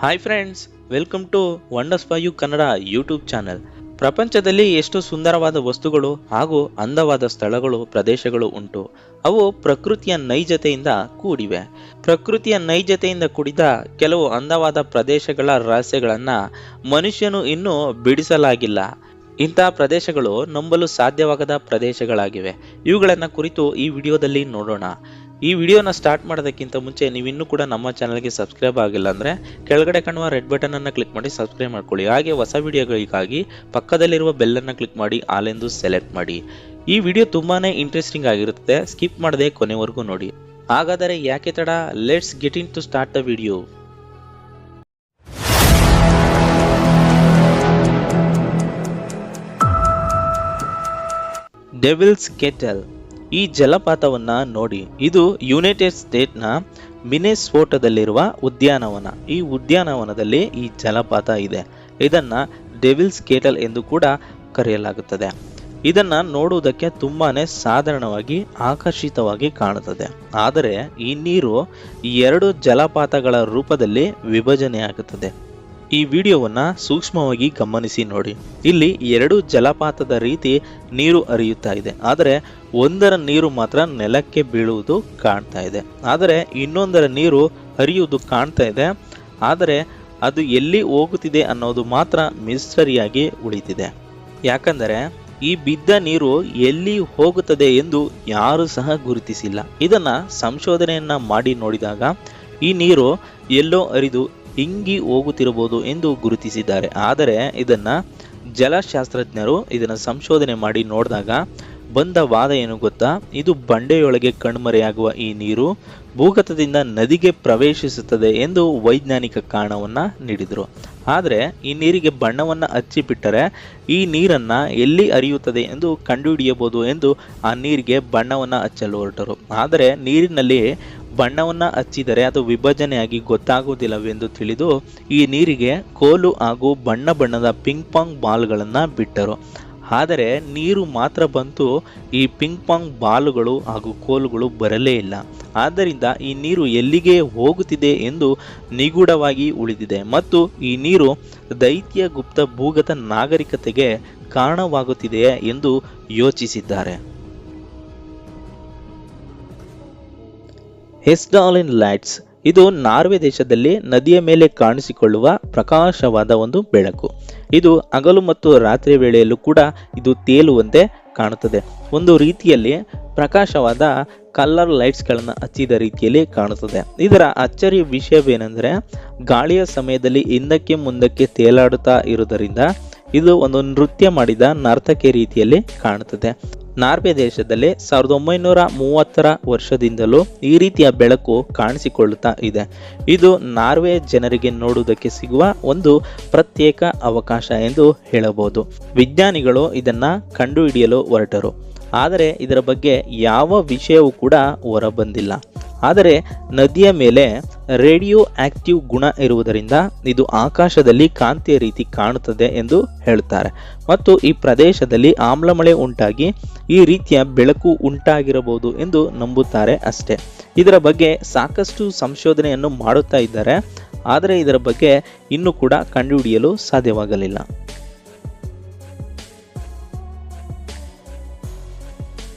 Hi friends welcome to wonders for you Kannada YouTube channel ಪ್ರಪಂಚದಲ್ಲಿ ಎಷ್ಟು ಸುಂದರವಾದ ವಸ್ತುಗಳು ಹಾಗೂ ಅಂದವಾದ ಸ್ಥಳಗಳು, ಪ್ರದೇಶಗಳು ಉಂಟು, ಅವು ಪ್ರಕೃತಿಯ ನೈಜತೆಯಿಂದ ಕೂಡಿವೆ. ಪ್ರಕೃತಿಯ ನೈಜತೆಯಿಂದ ಕೂಡಿದ ಕೆಲವು ಅಂದವಾದ ಪ್ರದೇಶಗಳ ರಹಸ್ಯಗಳನ್ನು ಮನುಷ್ಯನು ಇನ್ನೂ ಬಿಡಿಸಲಾಗಿಲ್ಲ. ಇಂತಹ ಪ್ರದೇಶಗಳು ನಂಬಲು ಸಾಧ್ಯವಾಗದ ಪ್ರದೇಶಗಳಾಗಿವೆ. ಇವುಗಳನ್ನು ಕುರಿತು ಈ ವಿಡಿಯೋದಲ್ಲಿ ನೋಡೋಣ. ಈ ವಿಡಿಯೋನ ಸ್ಟಾರ್ಟ್ ಮಾಡೋದಕ್ಕಿಂತ ಮುಂಚೆ ನೀವು ಇನ್ನೂ ಕೂಡ ನಮ್ಮ ಚಾನಲ್ಗೆ ಸಬ್ಸ್ಕ್ರೈಬ್ ಆಗಿಲ್ಲ ಅಂದರೆ ಕೆಳಗಡೆ ಕಾಣುವ ರೆಡ್ ಬಟನ್ ಅನ್ನು ಕ್ಲಿಕ್ ಮಾಡಿ ಸಬ್ಸ್ಕ್ರೈಬ್ ಮಾಡ್ಕೊಳ್ಳಿ. ಹಾಗೆ ಹೊಸ ವಿಡಿಯೋಗಳಿಗಾಗಿ ಪಕ್ಕದಲ್ಲಿರುವ ಬೆಲ್ಲನ್ನು ಕ್ಲಿಕ್ ಮಾಡಿ ಆಲೆಂದು ಸೆಲೆಕ್ಟ್ ಮಾಡಿ. ಈ ವಿಡಿಯೋ ತುಂಬಾ ಇಂಟ್ರೆಸ್ಟಿಂಗ್ ಆಗಿರುತ್ತೆ. ಸ್ಕಿಪ್ ಮಾಡದೆ ಕೊನೆವರೆಗೂ ನೋಡಿ. ಹಾಗಾದರೆ ಯಾಕೆ ತಡ? Let's get into start the video devil's kettle ಈ ಜಲಪಾತವನ್ನ ನೋಡಿ, ಇದು ಯುನೈಟೆಡ್ ಸ್ಟೇಟ್ನ ಮಿನೆಸ್ಫೋಟದಲ್ಲಿರುವ ಉದ್ಯಾನವನ. ಈ ಉದ್ಯಾನವನದಲ್ಲಿ ಈ ಜಲಪಾತ ಇದೆ. ಇದನ್ನ ಡೆವಿಲ್ಸ್ ಕೇಟಲ್ ಎಂದು ಕೂಡ ಕರೆಯಲಾಗುತ್ತದೆ. ಇದನ್ನ ನೋಡುವುದಕ್ಕೆ ತುಂಬಾನೇ ಸಾಧಾರಣವಾಗಿ ಆಕರ್ಷಿತವಾಗಿ ಕಾಣುತ್ತದೆ. ಆದರೆ, ಈ ನೀರು ಎರಡು ಜಲಪಾತಗಳ ರೂಪದಲ್ಲಿ ವಿಭಜನೆಯಾಗುತ್ತದೆ. ಈ ವಿಡಿಯೋವನ್ನು ಸೂಕ್ಷ್ಮವಾಗಿ ಗಮನಿಸಿ ನೋಡಿ. ಇಲ್ಲಿ ಎರಡು ಜಲಪಾತದ ರೀತಿ ನೀರು ಹರಿಯುತ್ತಾ ಇದೆ. ಆದರೆ ಒಂದರ ನೀರು ಮಾತ್ರ ನೆಲಕ್ಕೆ ಬೀಳುವುದು ಕಾಣ್ತಾ ಇದೆ. ಆದರೆ ಇನ್ನೊಂದರ ನೀರು ಹರಿಯುವುದು ಕಾಣ್ತಾ ಇದೆ. ಆದರೆ ಅದು ಎಲ್ಲಿ ಹೋಗುತ್ತಿದೆ ಅನ್ನೋದು ಮಾತ್ರ ಮಿಸ್ಟರಿಯಾಗಿ ಉಳಿತಿದೆ ಯಾಕಂದರೆ ಈ ಬಿದ್ದ ನೀರು ಎಲ್ಲಿ ಹೋಗುತ್ತದೆ ಎಂದು ಯಾರು ಸಹ ಗುರುತಿಸಿಲ್ಲ. ಇದನ್ನ ಸಂಶೋಧನೆಯನ್ನ ಮಾಡಿ ನೋಡಿದಾಗ ಈ ನೀರು ಎಲ್ಲೋ ಹರಿದು ಹಿಂಗಿ ಹೋಗುತ್ತಿರಬಹುದು ಎಂದು ಗುರುತಿಸಿದ್ದಾರೆ. ಆದರೆ ಇದನ್ನು ಜಲಶಾಸ್ತ್ರಜ್ಞರು ಇದನ್ನ ಸಂಶೋಧನೆ ಮಾಡಿ ನೋಡಿದಾಗ ಬಂದ ವಾದ ಏನು ಗೊತ್ತಾ? ಇದು ಬಂಡೆಯೊಳಗೆ ಕಣ್ಮರೆಯಾಗುವ ಈ ನೀರು ಭೂಗತದಿಂದ ನದಿಗೆ ಪ್ರವೇಶಿಸುತ್ತದೆ ಎಂದು ವೈಜ್ಞಾನಿಕ ಕಾರಣವನ್ನ ನೀಡಿದರು. ಆದರೆ ಈ ನೀರಿಗೆ ಬಣ್ಣವನ್ನ ಹಚ್ಚಿಬಿಟ್ಟರೆ ಈ ನೀರನ್ನ ಎಲ್ಲಿ ಹರಿಯುತ್ತದೆ ಎಂದು ಕಂಡುಹಿಡಿಯಬಹುದು ಎಂದು ಆ ನೀರಿಗೆ ಬಣ್ಣವನ್ನ ಹಚ್ಚಲು ಹೊರಟರು. ಆದರೆ ನೀರಿನಲ್ಲಿ ಬಣ್ಣವನ್ನ ಹಚ್ಚಿದರೆ ಅದು ವಿಭಜನೆಯಾಗಿ ಗೊತ್ತಾಗುವುದಿಲ್ಲವೆಂದು ತಿಳಿದು ಈ ನೀರಿಗೆ ಕೋಲು ಹಾಗೂ ಬಣ್ಣ ಬಣ್ಣದ ಪಿಂಗ್ ಪಾಂಗ್ ಬಾಲ್ಗಳನ್ನು ಬಿಟ್ಟರು. ಆದರೆ ನೀರು ಮಾತ್ರ ಬಂತು, ಈ ಪಿಂಗ್ ಪಾಂಗ್ ಬಾಲುಗಳು ಹಾಗೂ ಕೋಲುಗಳು ಬರಲೇ ಇಲ್ಲ. ಆದ್ದರಿಂದ ಈ ನೀರು ಎಲ್ಲಿಗೆ ಹೋಗುತ್ತಿದೆ ಎಂದು ನಿಗೂಢವಾಗಿ ಉಳಿದಿದೆ ಮತ್ತು ಈ ನೀರು ದೈತ್ಯ ಗುಪ್ತ ಭೂಗತ ನಾಗರಿಕತೆಗೆ ಕಾರಣವಾಗುತ್ತಿದೆಯೇ ಎಂದು ಯೋಚಿಸಿದ್ದಾರೆ. ಹೆಸ್ಡಾಲಿನ್ ಲೈಟ್ಸ್. ಇದು ನಾರ್ವೆ ದೇಶದಲ್ಲಿ ನದಿಯ ಮೇಲೆ ಕಾಣಿಸಿಕೊಳ್ಳುವ ಪ್ರಕಾಶವಾದ ಒಂದು ಬೆಳಕು. ಇದು ಹಗಲು ಮತ್ತು ರಾತ್ರಿ ವೇಳೆಯಲ್ಲೂ ಕೂಡ ಇದು ತೇಲುವಂತೆ ಕಾಣುತ್ತದೆ. ಒಂದು ರೀತಿಯಲ್ಲಿ ಪ್ರಕಾಶವಾದ ಕಲರ್ ಲೈಟ್ಸ್ಗಳನ್ನು ಹಚ್ಚಿದ ರೀತಿಯಲ್ಲಿ ಕಾಣುತ್ತದೆ. ಇದರ ಅಚ್ಚರಿಯ ವಿಷಯವೇನೆಂದರೆ, ಗಾಳಿಯ ಸಮಯದಲ್ಲಿ ಹಿಂದಕ್ಕೆ ಮುಂದಕ್ಕೆ ತೇಲಾಡುತ್ತಾ ಇರುವುದರಿಂದ ಇದು ಒಂದು ನೃತ್ಯ ಮಾಡಿದ ನರ್ತಕಿ ರೀತಿಯಲ್ಲಿ ಕಾಣುತ್ತದೆ. ನಾರ್ವೆ ದೇಶದಲ್ಲಿ ಸಾವಿರದ ಒಂಬೈನೂರ ಮೂವತ್ತರ ವರ್ಷದಿಂದಲೂ ಈ ರೀತಿಯ ಬೆಳಕು ಕಾಣಿಸಿಕೊಳ್ಳುತ್ತಾ ಇದೆ. ಇದು ನಾರ್ವೆ ಜನರಿಗೆ ನೋಡುವುದಕ್ಕೆ ಸಿಗುವ ಒಂದು ಪ್ರತ್ಯೇಕ ಅವಕಾಶ ಎಂದು ಹೇಳಬಹುದು. ವಿಜ್ಞಾನಿಗಳು ಇದನ್ನ ಕಂಡುಹಿಡಿಯಲು ಹೊರಟರು. ಆದರೆ ಇದರ ಬಗ್ಗೆ ಯಾವ ವಿಷಯವೂ ಕೂಡ ಹೊರಬಂದಿಲ್ಲ. ಆದರೆ ನದಿಯ ಮೇಲೆ ರೇಡಿಯೋ ಆಕ್ಟಿವ್ ಗುಣ ಇರುವುದರಿಂದ ಇದು ಆಕಾಶದಲ್ಲಿ ಕಾಂತಿಯ ರೀತಿ ಕಾಣುತ್ತದೆ ಎಂದು ಹೇಳುತ್ತಾರೆ ಮತ್ತು ಈ ಪ್ರದೇಶದಲ್ಲಿ ಆಮ್ಲಮಳೆ ಉಂಟಾಗಿ ಈ ರೀತಿಯ ಬೆಳಕು ಉಂಟಾಗಿರಬಹುದು ಎಂದು ನಂಬುತ್ತಾರೆ ಅಷ್ಟೇ. ಇದರ ಬಗ್ಗೆ ಸಾಕಷ್ಟು ಸಂಶೋಧನೆಯನ್ನು ಮಾಡುತ್ತಾ ಇದ್ದಾರೆ. ಆದರೆ ಇದರ ಬಗ್ಗೆ ಇನ್ನೂ ಕೂಡ ಕಂಡುಹಿಡಿಯಲು ಸಾಧ್ಯವಾಗಲಿಲ್ಲ.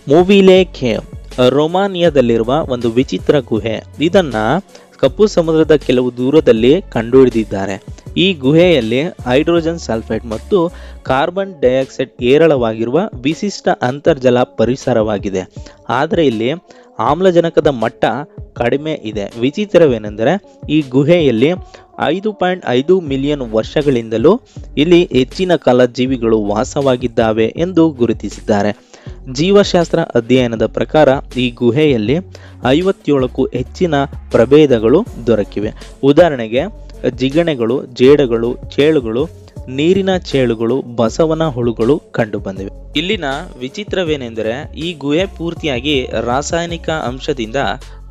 ಮೂವಿಲೆ ಖೇವ್, ರೊಮಾನಿಯಾದಲ್ಲಿರುವ ಒಂದು ವಿಚಿತ್ರ ಗುಹೆ. ಇದನ್ನ ಕಪ್ಪು ಸಮುದ್ರದ ಕೆಲವು ದೂರದಲ್ಲಿ ಕಂಡುಹಿಡಿದಿದ್ದಾರೆ. ಈ ಗುಹೆಯಲ್ಲಿ ಹೈಡ್ರೋಜನ್ ಸಲ್ಫೈಡ್ ಮತ್ತು ಕಾರ್ಬನ್ ಡೈಆಕ್ಸೈಡ್ ಏರಳವಾಗಿರುವ ವಿಶಿಷ್ಟ ಅಂತರ್ಜಲ ಪರಿಸರವಾಗಿದೆ. ಆದರೆ ಇಲ್ಲಿ ಆಮ್ಲಜನಕದ ಮಟ್ಟ ಕಡಿಮೆ ಇದೆ. ವಿಚಿತ್ರವೇನೆಂದರೆ, ಈ ಗುಹೆಯಲ್ಲಿ ಐದು ಪಾಯಿಂಟ್ ಐದು ಮಿಲಿಯನ್ ವರ್ಷಗಳಿಂದಲೂ ಇಲ್ಲಿ ಹೆಚ್ಚಿನ ಕಾಲ ಜೀವಿಗಳು ವಾಸವಾಗಿದ್ದಾವೆ ಎಂದು ಗುರುತಿಸಿದ್ದಾರೆ. ಜೀವಶಾಸ್ತ್ರ ಅಧ್ಯಯನದ ಪ್ರಕಾರ ಈ ಗುಹೆಯಲ್ಲಿ ಐವತ್ತೇಳಕ್ಕೂ ಹೆಚ್ಚಿನ ಪ್ರಭೇದಗಳು ದೊರಕಿವೆ. ಉದಾಹರಣೆಗೆ, ಜಿಗಣೆಗಳು, ಜೇಡಗಳು, ಚೇಳುಗಳು, ನೀರಿನ ಚೇಳುಗಳು, ಬಸವನ ಹುಳುಗಳು ಕಂಡುಬಂದಿವೆ. ಇಲ್ಲಿನ ವಿಚಿತ್ರವೇನೆಂದರೆ ಈ ಗುಹೆ ಪೂರ್ತಿಯಾಗಿ ರಾಸಾಯನಿಕ ಅಂಶದಿಂದ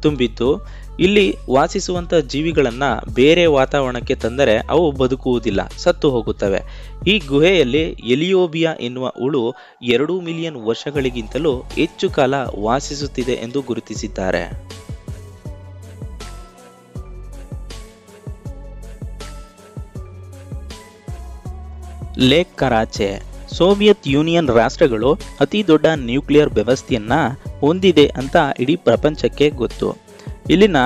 ತುಂಬಿತ್ತು. ಇಲ್ಲಿ ವಾಸಿಸುವಂಥ ಜೀವಿಗಳನ್ನ ಬೇರೆ ವಾತಾವರಣಕ್ಕೆ ತಂದರೆ ಅವು ಬದುಕುವುದಿಲ್ಲ, ಸತ್ತು ಹೋಗುತ್ತವೆ. ಈ ಗುಹೆಯಲ್ಲಿ ಎಲಿಯೋಬಿಯಾ ಎನ್ನುವ ಹುಳು ಎರಡು ಮಿಲಿಯನ್ ವರ್ಷಗಳಿಗಿಂತಲೂ ಹೆಚ್ಚು ಕಾಲ ವಾಸಿಸುತ್ತಿದೆ ಎಂದು ಗುರುತಿಸಿದ್ದಾರೆ. ಲೇಕ್ ಕರಾಚೆ, ಸೋವಿಯತ್ ಯೂನಿಯನ್ ರಾಷ್ಟ್ರಗಳು ಅತಿ ದೊಡ್ಡ ನ್ಯೂಕ್ಲಿಯರ್ ವ್ಯವಸ್ಥೆಯನ್ನ ಹೊಂದಿದೆ ಅಂತ ಇಡೀ ಪ್ರಪಂಚಕ್ಕೆ ಗೊತ್ತು. ಇಲ್ಲಿನ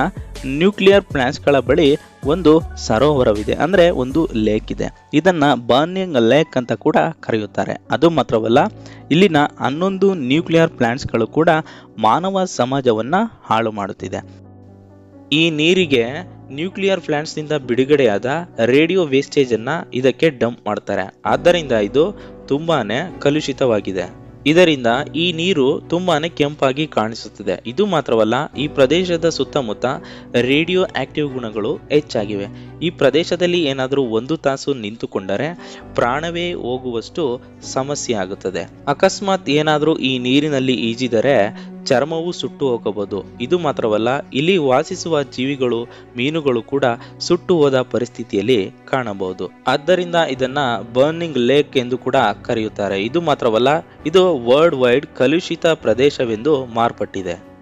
ನ್ಯೂಕ್ಲಿಯರ್ ಪ್ಲಾಂಟ್ಸ್ಗಳ ಬಳಿ ಒಂದು ಸರೋವರವಿದೆ, ಅಂದರೆ ಒಂದು ಲೇಕ್ ಇದೆ. ಇದನ್ನು ಬರ್ನಿಂಗ್ ಲೇಕ್ ಅಂತ ಕೂಡ ಕರೆಯುತ್ತಾರೆ. ಅದು ಮಾತ್ರವಲ್ಲ, ಇಲ್ಲಿನ ಹನ್ನೊಂದು ನ್ಯೂಕ್ಲಿಯರ್ ಪ್ಲಾಂಟ್ಸ್ಗಳು ಕೂಡ ಮಾನವ ಸಮಾಜವನ್ನು ಹಾಳು ಮಾಡುತ್ತಿದೆ. ಈ ನೀರಿಗೆ ನ್ಯೂಕ್ಲಿಯರ್ ಪ್ಲಾಂಟ್ಸ್ನಿಂದ ಬಿಡುಗಡೆಯಾದ ರೇಡಿಯೋ ವೇಸ್ಟೇಜನ್ನು ಇದಕ್ಕೆ ಡಂಪ್ ಮಾಡ್ತಾರೆ. ಆದ್ದರಿಂದ ಇದು ತುಂಬಾ ಕಲುಷಿತವಾಗಿದೆ. ಇದರಿಂದ ಈ ನೀರು ತುಂಬಾನೇ ಕೆಂಪಾಗಿ ಕಾಣಿಸುತ್ತದೆ. ಇದು ಮಾತ್ರವಲ್ಲ, ಈ ಪ್ರದೇಶದ ಸುತ್ತಮುತ್ತ ರೇಡಿಯೋ ಆಕ್ಟಿವ್ ಗುಣಗಳು ಹೆಚ್ಚಾಗಿವೆ. ಈ ಪ್ರದೇಶದಲ್ಲಿ ಏನಾದರೂ ಒಂದು ತಾಸು ನಿಂತುಕೊಂಡರೆ ಪ್ರಾಣವೇ ಹೋಗುವಷ್ಟು ಸಮಸ್ಯೆ ಆಗುತ್ತದೆ. ಅಕಸ್ಮಾತ್ ಏನಾದರೂ ಈ ನೀರಿನಲ್ಲಿ ಈಜಿದರೆ ಚರ್ಮವು ಸುಟ್ಟು ಹೋಗಬಹುದು. ಇದು ಮಾತ್ರವಲ್ಲ, ಇಲ್ಲಿ ವಾಸಿಸುವ ಜೀವಿಗಳು, ಮೀನುಗಳು ಕೂಡ ಸುಟ್ಟು ಹೋದ ಪರಿಸ್ಥಿತಿಯಲ್ಲಿ ಕಾಣಬಹುದು. ಆದ್ದರಿಂದ ಇದನ್ನ ಬರ್ನಿಂಗ್ ಲೇಕ್ ಎಂದು ಕೂಡ ಕರೆಯುತ್ತಾರೆ. ಇದು ಮಾತ್ರವಲ್ಲ, ಇದು ವರ್ಲ್ಡ್ ವೈಡ್ ಕಲುಷಿತ ಪ್ರದೇಶವೆಂದು ಮಾರ್ಪಟ್ಟಿದೆ.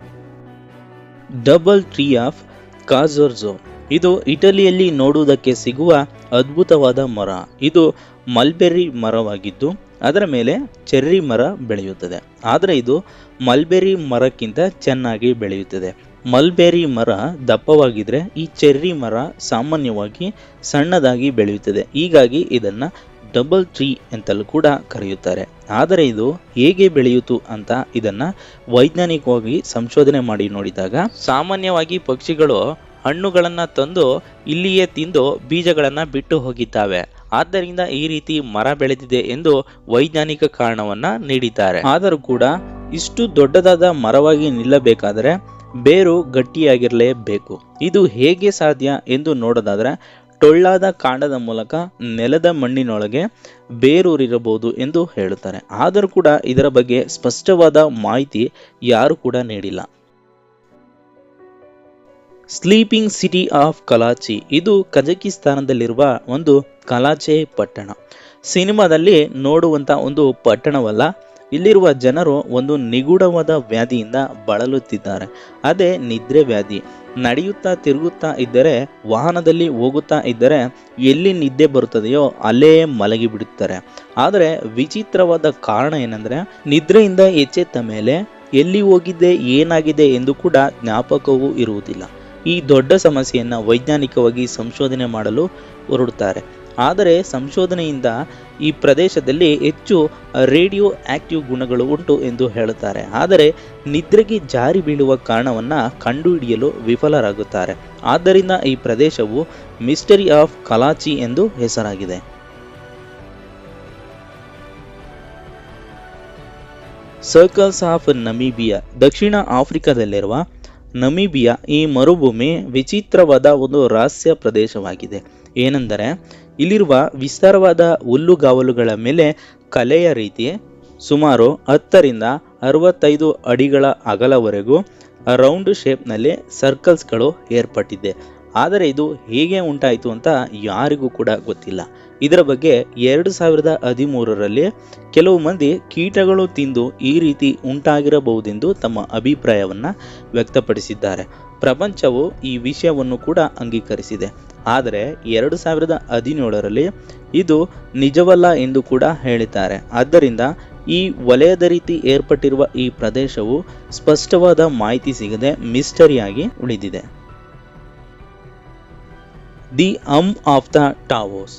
ಡಬಲ್ ಟ್ರೀ ಆಫ್ ಕಾಜೋರ್ಜೋ ಇದು ಇಟಲಿಯಲ್ಲಿ ನೋಡುವುದಕ್ಕೆ ಸಿಗುವ ಅದ್ಭುತವಾದ ಮರ. ಇದು ಮಲ್ಬೆರಿ ಮರವಾಗಿದ್ದು ಅದರ ಮೇಲೆ ಚೆರ್ರಿ ಮರ ಬೆಳೆಯುತ್ತದೆ. ಆದರೆ ಇದು ಮಲ್ಬೆರಿ ಮರಕ್ಕಿಂತ ಚೆನ್ನಾಗಿ ಬೆಳೆಯುತ್ತದೆ. ಮಲ್ಬೆರಿ ಮರ ದಪ್ಪವಾಗಿದ್ರೆ ಈ ಚೆರ್ರಿ ಮರ ಸಾಮಾನ್ಯವಾಗಿ ಸಣ್ಣದಾಗಿ ಬೆಳೆಯುತ್ತದೆ. ಹೀಗಾಗಿ ಇದನ್ನು ಡಬಲ್ ಟ್ರೀ ಅಂತಲೂ ಕೂಡ ಕರೆಯುತ್ತಾರೆ. ಆದರೆ ಇದು ಹೇಗೆ ಬೆಳೆಯಿತು ಅಂತ ಇದನ್ನು ವೈಜ್ಞಾನಿಕವಾಗಿ ಸಂಶೋಧನೆ ಮಾಡಿ ನೋಡಿದಾಗ, ಸಾಮಾನ್ಯವಾಗಿ ಪಕ್ಷಿಗಳು ಹಣ್ಣುಗಳನ್ನು ತಂದು ಇಲ್ಲಿಯೇ ತಿಂದು ಬೀಜಗಳನ್ನು ಬಿಟ್ಟು ಹೋಗಿದ್ದಾವೆ. ಆದ್ದರಿಂದ ಈ ರೀತಿ ಮರ ಬೆಳೆದಿದೆ ಎಂದು ವೈಜ್ಞಾನಿಕ ಕಾರಣವನ್ನ ನೀಡಿದ್ದಾರೆ. ಆದರೂ ಕೂಡ ಇಷ್ಟು ದೊಡ್ಡದಾದ ಮರವಾಗಿ ನಿಲ್ಲಬೇಕಾದರೆ ಬೇರು ಗಟ್ಟಿಯಾಗಿರಲೇಬೇಕು. ಇದು ಹೇಗೆ ಸಾಧ್ಯ ಎಂದು ನೋಡೋದಾದ್ರೆ, ಟೊಳ್ಳಾದ ಕಾಂಡದ ಮೂಲಕ ನೆಲದ ಮಣ್ಣಿನೊಳಗೆ ಬೇರೂರಿರಬಹುದು ಎಂದು ಹೇಳುತ್ತಾರೆ. ಆದರೂ ಕೂಡ ಇದರ ಬಗ್ಗೆ ಸ್ಪಷ್ಟವಾದ ಮಾಹಿತಿ ಯಾರು ಕೂಡ ನೀಡಿಲ್ಲ. ಸ್ಲೀಪಿಂಗ್ ಸಿಟಿ ಆಫ್ ಕಲಾಚಿ ಇದು ಕಜಕಿಸ್ತಾನದಲ್ಲಿರುವ ಒಂದು ಕಲಾಚೆ ಪಟ್ಟಣ. ಸಿನಿಮಾದಲ್ಲಿ ನೋಡುವಂತ ಒಂದು ಪಟ್ಟಣವಲ್ಲ, ಇಲ್ಲಿರುವ ಜನರು ಒಂದು ನಿಗೂಢವಾದ ವ್ಯಾಧಿಯಿಂದ ಬಳಲುತ್ತಿದ್ದಾರೆ. ಅದೇ ನಿದ್ರೆ ವ್ಯಾಧಿ. ನಡೆಯುತ್ತಾ ತಿರುಗುತ್ತಾ ಇದ್ದರೆ, ವಾಹನದಲ್ಲಿ ಹೋಗುತ್ತಾ ಇದ್ದರೆ, ಎಲ್ಲಿ ನಿದ್ದೆ ಬರುತ್ತದೆಯೋ ಅಲ್ಲೇ ಮಲಗಿಬಿಡುತ್ತಾರೆ. ಆದರೆ, ವಿಚಿತ್ರವಾದ ಕಾರಣ ಏನಂದ್ರೆ, ನಿದ್ರೆಯಿಂದ ಎಚ್ಚೆತ್ತ ಮೇಲೆ ಎಲ್ಲಿ ಹೋಗಿದ್ದೆ, ಏನಾಗಿದೆ ಎಂದು ಕೂಡ ಜ್ಞಾಪಕವೂ ಇರುವುದಿಲ್ಲ. ಈ ದೊಡ್ಡ ಸಮಸ್ಯೆಯನ್ನು ವೈಜ್ಞಾನಿಕವಾಗಿ ಸಂಶೋಧನೆ ಮಾಡಲು ಹೊರಡುತ್ತಾರೆ. ಆದರೆ ಸಂಶೋಧನೆಯಿಂದ ಈ ಪ್ರದೇಶದಲ್ಲಿ ಹೆಚ್ಚು ರೇಡಿಯೋ ಆಕ್ಟಿವ್ ಗುಣಗಳು ಉಂಟು ಎಂದು ಹೇಳುತ್ತಾರೆ. ಆದರೆ ನಿದ್ರೆಗೆ ಜಾರಿ ಬೀಳುವ ಕಾರಣವನ್ನು ಕಂಡುಹಿಡಿಯಲು ವಿಫಲರಾಗುತ್ತಾರೆ. ಆದ್ದರಿಂದ ಈ ಪ್ರದೇಶವು ಮಿಸ್ಟರಿ ಆಫ್ ಕಲಾಚಿ ಎಂದು ಹೆಸರಾಗಿದೆ. ಸರ್ಕಲ್ಸ್ ಆಫ್ ನಮೀಬಿಯಾ, ದಕ್ಷಿಣ ಆಫ್ರಿಕಾದಲ್ಲಿರುವ ನಮೀಬಿಯಾ ಈ ಮರುಭೂಮಿ ವಿಚಿತ್ರವಾದ ಒಂದು ರಹಸ್ಯ ಪ್ರದೇಶವಾಗಿದೆ. ಏನೆಂದರೆ, ಇಲ್ಲಿರುವ ವಿಸ್ತಾರವಾದ ಹುಲ್ಲುಗಾವಲುಗಳ ಮೇಲೆ ಕಲೆಯ ರೀತಿ ಸುಮಾರು ಹತ್ತರಿಂದ ಅರವತ್ತೈದು ಅಡಿಗಳ ಅಗಲವರೆಗೂ ರೌಂಡ್ ಶೇಪ್ನಲ್ಲಿ ಸರ್ಕಲ್ಸ್ಗಳು ಏರ್ಪಟ್ಟಿದೆ. ಆದರೆ ಇದು ಹೇಗೆ ಉಂಟಾಯಿತು ಅಂತ ಯಾರಿಗೂ ಕೂಡ ಗೊತ್ತಿಲ್ಲ. ಇದರ ಬಗ್ಗೆ ಎರಡು ಸಾವಿರದ ಹದಿಮೂರರಲ್ಲಿ ಕೆಲವು ಮಂದಿ ಕೀಟಗಳು ತಿಂದು ಈ ರೀತಿ ಉಂಟಾಗಿರಬಹುದೆಂದು ತಮ್ಮ ಅಭಿಪ್ರಾಯವನ್ನು ವ್ಯಕ್ತಪಡಿಸಿದ್ದಾರೆ. ಪ್ರಪಂಚವು ಈ ವಿಷಯವನ್ನು ಕೂಡ ಅಂಗೀಕರಿಸಿದೆ. ಆದರೆ ಎರಡು ಸಾವಿರದ ಹದಿನೇಳರಲ್ಲಿ ಇದು ನಿಜವಲ್ಲ ಎಂದು ಕೂಡ ಹೇಳಿದ್ದಾರೆ. ಆದ್ದರಿಂದ ಈ ವಲಯದ ರೀತಿ ಏರ್ಪಟ್ಟಿರುವ ಈ ಪ್ರದೇಶವು ಸ್ಪಷ್ಟವಾದ ಮಾಹಿತಿ ಸಿಗದೆ ಮಿಸ್ಟರಿಯಾಗಿ ಉಳಿದಿದೆ. The hum of the Taos.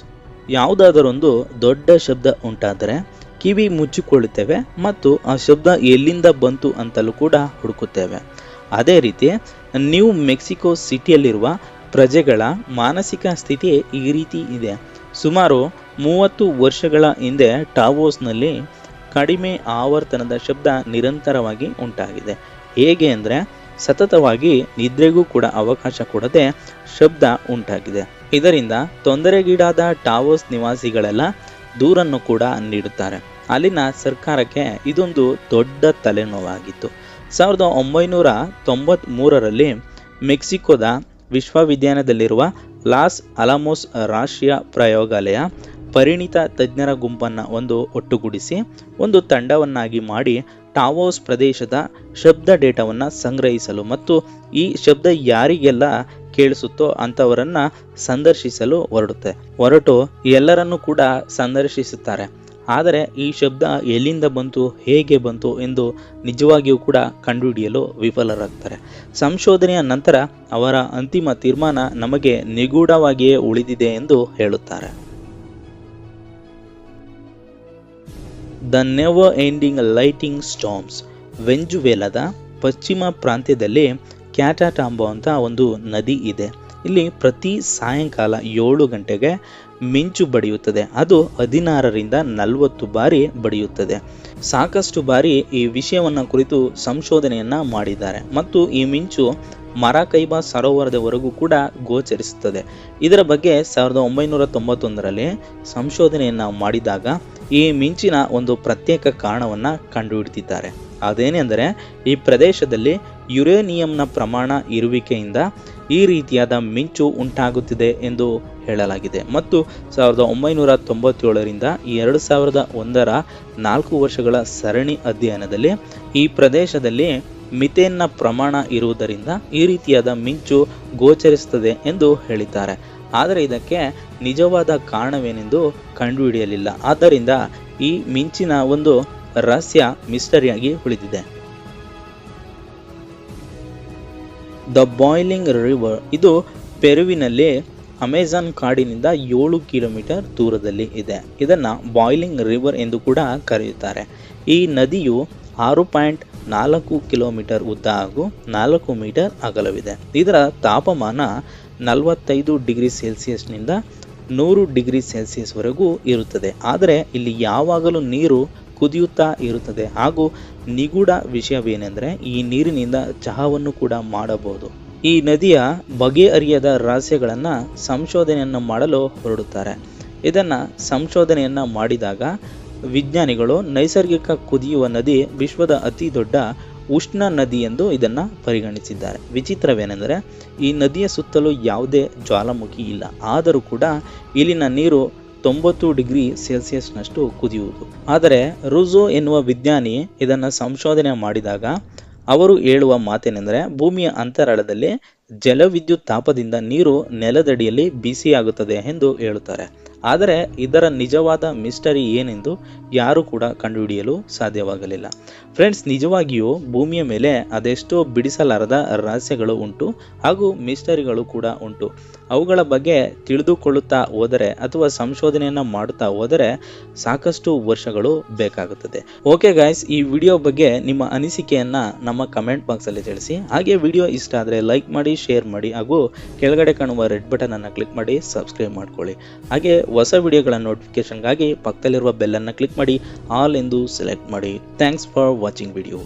ಯಾವುದಾದರೊಂದು ದೊಡ್ಡ ಶಬ್ದ ಉಂಟಾದರೆ ಕಿವಿ ಮುಚ್ಚಿಕೊಳ್ಳುತ್ತೇವೆ ಮತ್ತು ಆ ಶಬ್ದ ಎಲ್ಲಿಂದ ಬಂತು ಅಂತಲೂ ಕೂಡ ಹುಡುಕುತ್ತೇವೆ. ಅದೇ ರೀತಿ ನ್ಯೂ ಮೆಕ್ಸಿಕೋ ಸಿಟಿಯಲ್ಲಿರುವ ಪ್ರಜೆಗಳ ಮಾನಸಿಕ ಸ್ಥಿತಿ ಈ ರೀತಿ ಇದೆ. ಸುಮಾರು ಮೂವತ್ತು ವರ್ಷಗಳ ಹಿಂದೆ ಟಾವೋಸ್ನಲ್ಲಿ ಕಡಿಮೆ ಆವರ್ತನದ ಶಬ್ದ ನಿರಂತರವಾಗಿ ಉಂಟಾಗಿದೆ. ಹೇಗೆ ಅಂದರೆ ಸತತವಾಗಿ ನಿದ್ರೆಗೂ ಕೂಡ ಅವಕಾಶ ಕೊಡದೆ ಶಬ್ದ ಉಂಟಾಗಿದೆ. ಇದರಿಂದ ತೊಂದರೆಗೀಡಾದ ಟಾವೋಸ್ ನಿವಾಸಿಗಳೆಲ್ಲ ದೂರನ್ನು ಕೂಡ ನೀಡುತ್ತಾರೆ. ಅಲ್ಲಿನ ಸರ್ಕಾರಕ್ಕೆ ಇದೊಂದು ದೊಡ್ಡ ತಲೆನೋವಾಗಿತ್ತು. ಸಾವಿರದ ಒಂಬೈನೂರ ತೊಂಬತ್ತ್ ಮೂರರಲ್ಲಿ ಮೆಕ್ಸಿಕೋದ ವಿಶ್ವವಿದ್ಯಾಲಯದಲ್ಲಿರುವ ಲಾಸ್ ಅಲಾಮೋಸ್ ರಾಷ್ಟ್ರೀಯ ಪ್ರಯೋಗಾಲಯ ಪರಿಣಿತ ತಜ್ಞರ ಗುಂಪನ್ನು ಒಂದು ಒಟ್ಟುಗೂಡಿಸಿ ಒಂದು ತಂಡವನ್ನಾಗಿ ಮಾಡಿ ಟಾವೋಸ್ ಪ್ರದೇಶದ ಶಬ್ದ ಡೇಟಾವನ್ನು ಸಂಗ್ರಹಿಸಲು ಮತ್ತು ಈ ಶಬ್ದ ಯಾರಿಗೆಲ್ಲ ಕೇಳಿಸುತ್ತೋ ಅಂಥವರನ್ನ ಸಂದರ್ಶಿಸಲು ಹೊರಡುತ್ತೆ. ಹೊರಟು ಎಲ್ಲರನ್ನೂ ಕೂಡ ಸಂದರ್ಶಿಸುತ್ತಾರೆ. ಆದರೆ ಈ ಶಬ್ದ ಎಲ್ಲಿಂದ ಬಂತು, ಹೇಗೆ ಬಂತು ಎಂದು ನಿಜವಾಗಿಯೂ ಕೂಡ ಕಂಡುಹಿಡಿಯಲು ವಿಫಲರಾಗ್ತಾರೆ. ಸಂಶೋಧನೆಯ ನಂತರ ಅವರ ಅಂತಿಮ ತೀರ್ಮಾನ ನಮಗೆ ನಿಗೂಢವಾಗಿಯೇ ಉಳಿದಿದೆ ಎಂದು ಹೇಳುತ್ತಾರೆ. The never ending lightning storms ವೆಂಜುವೆಲದ ಪಶ್ಚಿಮ ಪ್ರಾಂತ್ಯದಲ್ಲಿ ಕ್ಯಾಟಾಟಾಂಬೋ ಅಂತ ಒಂದು ನದಿ ಇದೆ. ಇಲ್ಲಿ ಪ್ರತಿ ಸಾಯಂಕಾಲ ಏಳು ಗಂಟೆಗೆ ಮಿಂಚು ಬಡಿಯುತ್ತದೆ. ಅದು ಹದಿನಾರರಿಂದ ನಲವತ್ತು ಬಾರಿ ಬಡಿಯುತ್ತದೆ. ಸಾಕಷ್ಟು ಬಾರಿ ಈ ವಿಷಯವನ್ನು ಕುರಿತು ಸಂಶೋಧನೆಯನ್ನು ಮಾಡಿದ್ದಾರೆ. ಮತ್ತು ಈ ಮಿಂಚು ಮರಾಕೈಬಾ ಸರೋವರದವರೆಗೂ ಕೂಡ ಗೋಚರಿಸುತ್ತದೆ. ಇದರ ಬಗ್ಗೆ ಸಾವಿರದ ಒಂಬೈನೂರ ತೊಂಬತ್ತೊಂದರಲ್ಲಿ ಸಂಶೋಧನೆಯನ್ನು ಮಾಡಿದಾಗ ಈ ಮಿಂಚಿನ ಒಂದು ಪ್ರತ್ಯೇಕ ಕಾರಣವನ್ನು ಕಂಡುಹಿಡಿದಿದ್ದಾರೆ. ಅದೇನೆಂದರೆ, ಈ ಪ್ರದೇಶದಲ್ಲಿ ಯುರೇನಿಯಂನ ಪ್ರಮಾಣ ಇರುವಿಕೆಯಿಂದ ಈ ರೀತಿಯಾದ ಮಿಂಚು ಉಂಟಾಗುತ್ತಿದೆ ಎಂದು ಹೇಳಲಾಗಿದೆ. ಮತ್ತು ಸಾವಿರದ ಒಂಬೈನೂರ ತೊಂಬತ್ತೇಳರಿಂದ ಎರಡು ಸಾವಿರದ ಒಂದರ ನಾಲ್ಕು ವರ್ಷಗಳ ಸರಣಿ ಅಧ್ಯಯನದಲ್ಲಿ ಈ ಪ್ರದೇಶದಲ್ಲಿ ಮಿಥೇನ್ನ ಪ್ರಮಾಣ ಇರುವುದರಿಂದ ಈ ರೀತಿಯಾದ ಮಿಂಚು ಗೋಚರಿಸುತ್ತದೆ ಎಂದು ಹೇಳಿದ್ದಾರೆ. ಆದರೆ ಇದಕ್ಕೆ ನಿಜವಾದ ಕಾರಣವೇನೆಂದು ಕಂಡುಹಿಡಿಯಲಿಲ್ಲ. ಆದ್ದರಿಂದ ಈ ಮಿಂಚಿನ ಒಂದು ರಹಸ್ಯ ಮಿಸ್ಟರಿಯಾಗಿ ಉಳಿದಿದೆ. ದ ಬಾಯ್ಲಿಂಗ್ ರಿವರ್ ಇದು ಪೆರುವಿನಲ್ಲಿ ಅಮೆಜಾನ್ ಕಾಡಿನಿಂದ ಏಳು ಕಿಲೋಮೀಟರ್ ದೂರದಲ್ಲಿ ಇದೆ. ಇದನ್ನು ಬಾಯ್ಲಿಂಗ್ ರಿವರ್ ಎಂದು ಕೂಡ ಕರೆಯುತ್ತಾರೆ. ಈ ನದಿಯು ಆರು ಪಾಯಿಂಟ್ ನಾಲ್ಕು ಕಿಲೋಮೀಟರ್ ಉದ್ದ ಹಾಗೂ ನಾಲ್ಕು ಮೀಟರ್ ಅಗಲವಿದೆ. ಇದರ ತಾಪಮಾನ ನಲವತ್ತೈದು ಡಿಗ್ರಿ ಸೆಲ್ಸಿಯಸ್ನಿಂದ ನೂರು ಡಿಗ್ರಿ ಸೆಲ್ಸಿಯಸ್ವರೆಗೂ ಇರುತ್ತದೆ. ಆದರೆ ಇಲ್ಲಿ ಯಾವಾಗಲೂ ನೀರು ಕುದಿಯುತ್ತಾ ಇರುತ್ತದೆ. ಹಾಗೂ ನಿಗೂಢ ವಿಷಯವೇನೆಂದರೆ ಈ ನೀರಿನಿಂದ ಚಹಾವನ್ನು ಕೂಡ ಮಾಡಬಹುದು. ಈ ನದಿಯ ಬಗೆಹರಿಯದ ರಹಸ್ಯಗಳನ್ನು ಸಂಶೋಧನೆಯನ್ನು ಮಾಡಲು ಹೊರಡುತ್ತಾರೆ. ಇದನ್ನು ಸಂಶೋಧನೆಯನ್ನು ಮಾಡಿದಾಗ ವಿಜ್ಞಾನಿಗಳು ನೈಸರ್ಗಿಕ ಕುದಿಯುವ ನದಿ ವಿಶ್ವದ ಅತಿ ದೊಡ್ಡ ಉಷ್ಣ ನದಿ ಎಂದು ಇದನ್ನು ಪರಿಗಣಿಸಿದ್ದಾರೆ. ವಿಚಿತ್ರವೇನೆಂದರೆ ಈ ನದಿಯ ಸುತ್ತಲೂ ಯಾವುದೇ ಜ್ವಾಲಾಮುಖಿ ಇಲ್ಲ. ಆದರೂ ಕೂಡ ಇಲ್ಲಿನ ನೀರು ತೊಂಬತ್ತು ಡಿಗ್ರಿ ಸೆಲ್ಸಿಯಸ್ನಷ್ಟು ಕುದಿಯುವುದು. ಆದರೆ ರುಜೋ ಎನ್ನುವ ವಿಜ್ಞಾನಿ ಇದನ್ನು ಸಂಶೋಧನೆ ಮಾಡಿದಾಗ ಅವರು ಹೇಳುವ ಮಾತೇನೆಂದರೆ ಭೂಮಿಯ ಅಂತರಾಳದಲ್ಲಿ ಜಲವಿದ್ಯುತ್ ತಾಪದಿಂದ ನೀರು ನೆಲದಡಿಯಲ್ಲಿ ಬಿಸಿಯಾಗುತ್ತದೆ ಎಂದು ಹೇಳುತ್ತಾರೆ. ಆದರೆ ಇದರ ನಿಜವಾದ ಮಿಸ್ಟರಿ ಏನೆಂದು ಯಾರೂ ಕೂಡ ಕಂಡುಹಿಡಿಯಲು ಸಾಧ್ಯವಾಗಲಿಲ್ಲ. ಫ್ರೆಂಡ್ಸ್, ನಿಜವಾಗಿಯೂ ಭೂಮಿಯ ಮೇಲೆ ಅದೆಷ್ಟೋ ಬಿಡಿಸಲಾರದ ರಹಸ್ಯಗಳು ಉಂಟು ಹಾಗೂ ಮಿಸ್ಟರಿಗಳು ಕೂಡ ಉಂಟು. ಅವುಗಳ ಬಗ್ಗೆ ತಿಳಿದುಕೊಳ್ಳುತ್ತಾ ಹೋದರೆ ಅಥವಾ ಸಂಶೋಧನೆಯನ್ನು ಮಾಡುತ್ತಾ ಹೋದರೆ ಸಾಕಷ್ಟು ವರ್ಷಗಳು ಬೇಕಾಗುತ್ತದೆ. ಓಕೆ ಗಾಯ್ಸ್ ಈ ವಿಡಿಯೋ ಬಗ್ಗೆ ನಿಮ್ಮ ಅನಿಸಿಕೆಯನ್ನು ನಮ್ಮ ಕಮೆಂಟ್ ಬಾಕ್ಸಲ್ಲಿ ತಿಳಿಸಿ. ಹಾಗೆ ವಿಡಿಯೋ ಇಷ್ಟ ಆದರೆ ಲೈಕ್ ಮಾಡಿ ಶೇರ್ ಮಾಡಿ ಹಾಗೂ ಕೆಳಗಡೆ ಕಾಣುವ ರೆಡ್ ಬಟನ್ ಅನ್ನು ಕ್ಲಿಕ್ ಮಾಡಿ ಸಬ್ಸ್ಕ್ರೈಬ್ ಮಾಡ್ಕೊಳ್ಳಿ. ಹಾಗೆ ಹೊಸ ವಿಡಿಯೋಗಳ ನೋಟಿಫಿಕೇಶನ್ಗಾಗಿ ಪಕ್ಕದಲ್ಲಿರುವ ಬೆಲ್ಲನ್ನು ಕ್ಲಿಕ್ ಮಾಡಿ ಆಲ್ ಎಂದು ಸೆಲೆಕ್ಟ್ ಮಾಡಿ. Thanks for watching video